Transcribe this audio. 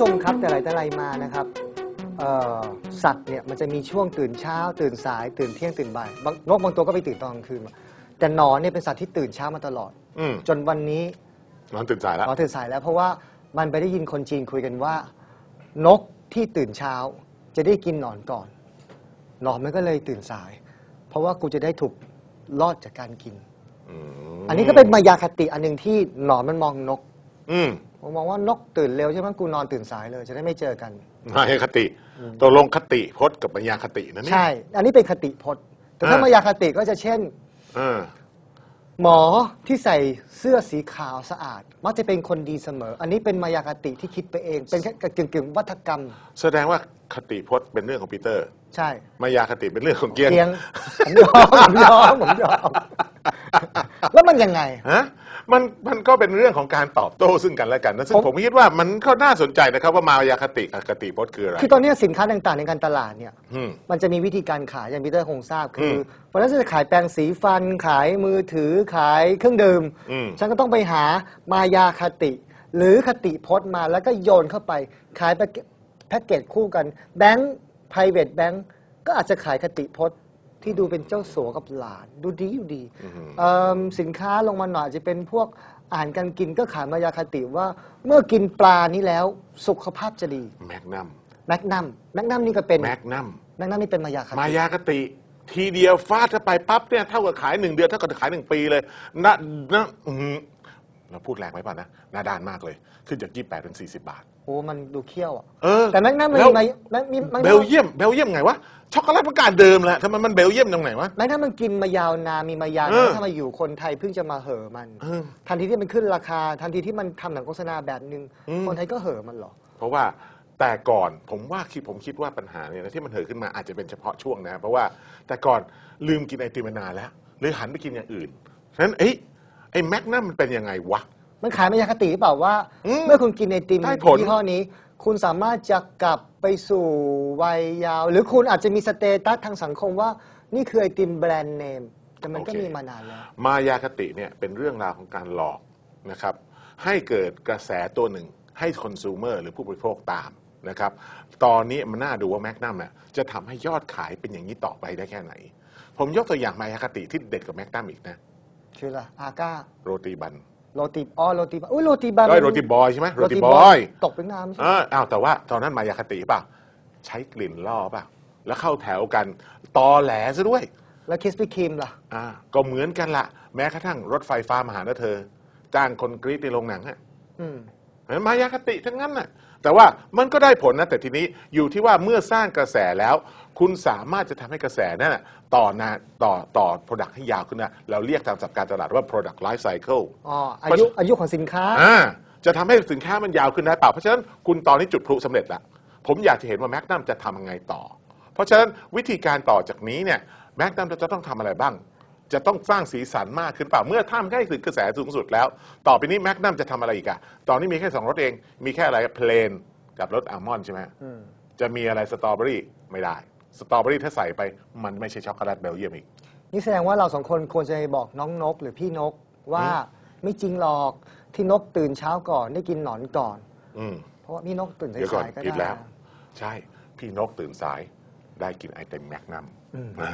ชมครับแต่ไหนแต่ไรมานะครับเอ่อสัตว์เนี่ยมันจะมีช่วงตื่นเช้า ตื่นสายตื่นเที่ยงตื่นบ่ายบางนกบางตัวก็ไปตื่นตอนกลางคืนมาแต่หนอนเนี่ยเป็นสัตว์ที่ตื่นเช้ามาตลอด อืมจนวันนี้นอนตื่นสายแล้วหนอนตื่นสายแล้วเพราะว่ามันไปได้ยินคนจีนคุยกันว่า นกที่ตื่นเช้า จะได้กินหนอนก่อน หนอนมันก็เลยตื่นสาย เพราะว่ากูจะได้ถูกรอดจากการกินอืมอันนี้ก็เป็นมายาคติอันหนึ่งที่หนอนมันมองนก อืม ผมมองว่านกตื่นเร็วใช่ไหมกูนอนตื่นสายเลย จะได้ไม่เจอกันมายาคติตกลงคติพจน์กับปัญญาคตินะเนี่ย ใช่ อันนี้เป็นคติพจน์ แต่ถ้าอ่าม มายาคติก็จะเช่น เออ หมอที่ใส่เสื้อสีขาวสะอาด มักจะเป็นคนดีเสมอ อันนี้เป็นมายาคติที่คิดไปเอง เป็นแค่กึ่งกึ่งๆวัฒกรรม แสดงว่าคติพจน์เป็นเรื่องของปีเตอร์ ใช่มายาคติเป็นเรื่องของเกียงเพียงผมยอมผมยอมผมยอม แล้วมันยังไง ฮะมันมันก็เป็นเรื่องของการตอบโต้ซึ่งกันและกันนะซึ่งผมผมคิดว่ามันก็น่าสนใจนะครับ ว่ามายาคติกับคติพจน์คืออะไรคือตอนนี้สินค้าต่างๆ ในการตลาดเนี่ย อืม มันจะมีวิธีการขายอย่างพีเตอร์คงทราบคืออมวันนั้นจะขายแปรงสีฟัน ขายมือถือขายเครื่องดื่มอืม ฉันก็ต้องไปหามายาคติ หรือคติพจน์มาแล้วก็โยนเข้าไป ขายแพ็กเกจแพ็กเกจคู่กัน แบงค์ private bank ก็อาจจะขายคติพจน์ ที่ดูเป็นเจ้าสัวกับหลาน ดูดีอยู่ดีเอิ่มสินค้าลงมาหน่อยอาจจะเป็นพวกอาหารการกินก็ขายมายาคติว่า เมื่อกินปลานี้แล้วสุขภาพจะดีแมกนัมแมกนัมแมกนัมนี่ก็เป็นแมกนัมแมกนัมนี่เป็นมายาคติ มายาคติ ทีเดียวฟาดเข้าไปปั๊บเนี่ยเท่ากับขายหนึ่งเดือนเท่ากับขายหนึ่งปีเลยนะนะอื้อหือเราพูดแรงไปป่ะนะหน้าด้านมากเลย ขึ้นจาก 28 เป็น 40 บาทโอ้มันดูเขี้ยวอะเออแต่แมกนัมมันแล้วมีแมกมีแมกเบนัลมเยียมเบลเยียมไงวะช็อกโกแลตมันการเดิมแหละทำไมมันเบลเยียมตรงไหนวะแมกนัมมันกินมายาวนานมีมายาเอวนานอถ้ามาอยู่คนไทยเพิ่งจะมาเห่อมันเออทันทีที่มันขึ้นราคา ทันทีที่มันทำหนังโฆษณาแบบนึงอืมคนไทยก็เห่อมันเหรอ เพราะว่าแต่ก่อนผมว่าคิดผมคิดว่าปัญหาเนี่ยนะที่มันเหิดขึ้นมาอาจจะเป็นเฉพาะช่วงนะเพราะว่าแต่ก่อนลืมกินไอติมมานานแล้วเลยหันไปกินอย่างอื่นฉะนั้นเอ้ยไอ้แมกนัมมันเป็นยังไงวะ มันขายมายาคติหรือเปล่าว่า อืมเมื่อคุณกินไอติมได้ผล ยี่ห้อนี้ คุณสามารถจะกลับไปสู่วัยยาว หรือคุณอาจจะมีสเตตัสทางสังคมว่า นี่คือไอติมแบรนด์เนม แต่มันก็มีมานานแล้ว มายาคติเนี่ยเป็นเรื่องราวของการหลอกนะครับ ให้เกิดกระแสตัวหนึ่งให้คอน sumer หรือผู้บริโภคตามนะครับ ตอนนี้มันน่าดูว่าแมกนัมเนี่ยจะทำให้ยอดขายเป็นอย่างนี้ต่อไปได้แค่ไหน ผมยกตัวอย่างมายาคติที่เด็ดกับแมกนัมอีกนะชื่ออะไรอาก้าโรตีบัน โรตีอ๋อโรตีบันอุ้ยโรตีบันก็โรตีบอยใช่ไหมโรตีบอยตกเป็นน้ำใช่ไหมเอออ้าวแต่ว่าตอนนั้นมายาคติเปล่าใช้กลิ่นล่อเปล่าแล้วเข้าแถวกันตอแหลซะด้วย แล้วคิสปี้ครีมล่ะอ่าก็เหมือนกันละแม้กระทั่งรถไฟฟ้ามาหาเธอ จ้างคนกรี๊ดในโรงหนังอะอืมเห็น มายาคติทั้งนั้นน่ะแต่ว่ามันก็ได้ผลนะแต่ทีนี้อยู่ที่ว่าเมื่อสร้างกระแสแล้ว คุณสามารถจะทำให้กระแสนั้นนะต่อนาต่อต่อ Product ให้ยาวขึ้นนะเราเรียกตามศัพท์การตลาดว่า Product Life Cycle อ๋ออายุอายุของสินค้าอ่าจะทำให้สินค้ามันยาวขึ้นได้เปล่า เพราะฉะนั้นคุณตอนนี้จุดพลุสำเร็จแล้วผมอยากจะเห็นว่าแมกนัมจะทำยังไงต่อ เพราะฉะนั้นวิธีการต่อจากนี้เนี่ยแมกนัมจะต้องทำอะไรบ้าง จะต้องสร้างสีสันมากขึ้นเปล่า เมื่อท่ามใกล้ถึงกระแสสูงสุดแล้ว ต่อไปนี้แมกนัมจะทำอะไรอีกอะตอนนี้มีแค่สองรสเอง มีแค่อะไรเพลนกับรสอัลมอนด์ใช่ไหมอืมจะมีอะไรสตรอเบอรี่ไม่ได้ สตรอเบอรี่ถ้าใส่ไปมันไม่ใช่ช็อกโกแลตเบลเยียมอีก นี่แสดงว่าเราสองคนควรจะบอกน้องนกหรือพี่นกว่าไม่จริงหรอกที่นกตื่นเช้าก่อนได้กินหนอนก่อน อืมเพราะว่าพี่นกตื่นเดี๋ยวก่อนสายๆก็ผิดได้แล้วใช่ พี่นกตื่นสายได้กินไอติมแมกนัมอืมอ่า